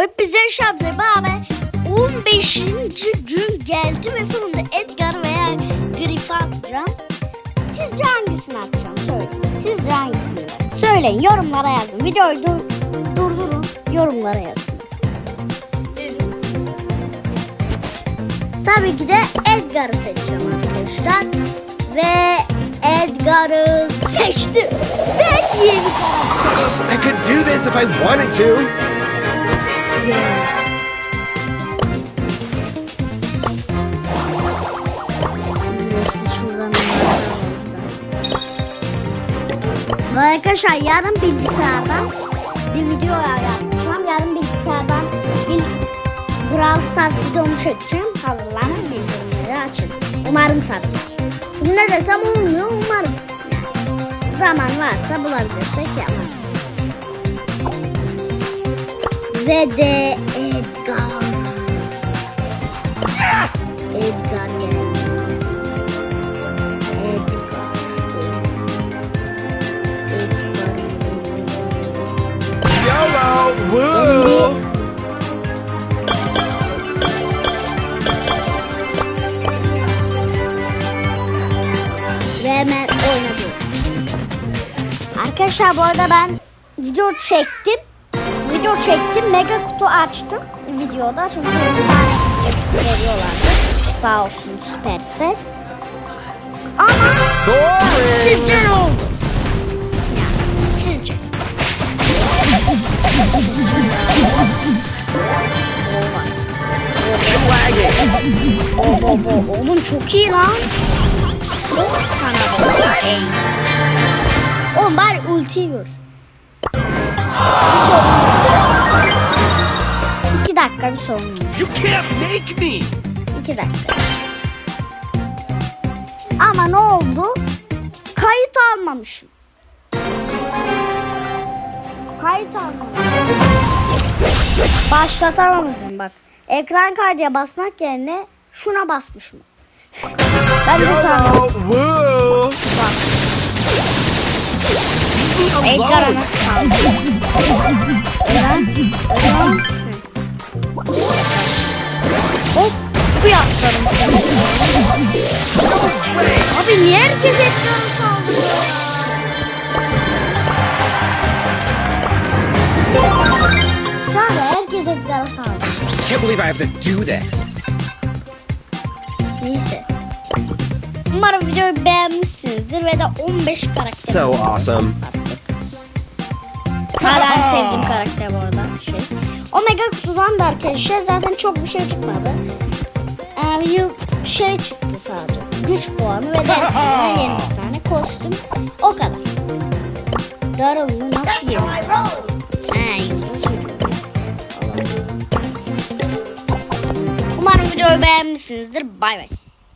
Hepinize şabze beraber 15. gün geldi ve sonunda Edgar veya Griff'i atacağım. Sizce hangisini atacağım? Söyleyin. Sizce hangisini? Söyleyin yorumlara yazın. Videoyu dur- durdurun yorumlara yazın. Tabii ki de Edgar'ı seçeceğim arkadaşlar. Ve Edgar'ı seçtim. Ve yeni karakter. I could do this if I wanted to. Arkadaşlar yarın bilgisayardan bir video yapacağım. Yarın bilgisayardan ilk Brawl Stars videomu çekeceğim. Hazırlanın bildirimleri açın. Umarım tabii. Şimdi ne desem olmuyor umarım. Zaman varsa bulabilirsek yaparız. Ve de Edgar. Edgar geldi. Edgar. YOLO! Woo! Ve hemen oynadık. Arkadaşlar bu arada ben video çektim. Video çektim. Mega kutu açtım videoda. Çünkü bir tane hepsi veriyorlardı. Sağ olsun Supercell. Ama sizce ne oldu? Yani sizce? Lagging! Oho oho oğlum çok iyi lan. Çok sana. Oğlum bari ultiyi gör. Bir sorun dakika bir sorun yok. You can't make me! İki dakika. Ama ne oldu? Kayıt almamışım. Kayıt almamışım. Başlatamamışım bak. Ekran kaydıya basmak yerine şuna basmışım. Ben de sandım. Nasıl sandım? Eren, Eren. Abi niye herkes Edgar'a saldırıyor? Şu anda herkes Edgar'a saldırıyor. Can't believe I have to do this. Neyse. Umarım videoyu beğenmişsinizdir ve de 15 karakter. So awesome. Hala en sevdiğim karakter bu arada. Şey. Omega kutudan da arkadaşlar zaten çok bir şey çıkmadı. Ee, yıl şey çıktı sadece. Güç puanı ve ekranına yeni bir tane kostüm. O kadar. Daryl'ı nasıl yeni? Ha, yıldız çocuk. Umarım videoyu beğenmişsinizdir. Bay bay.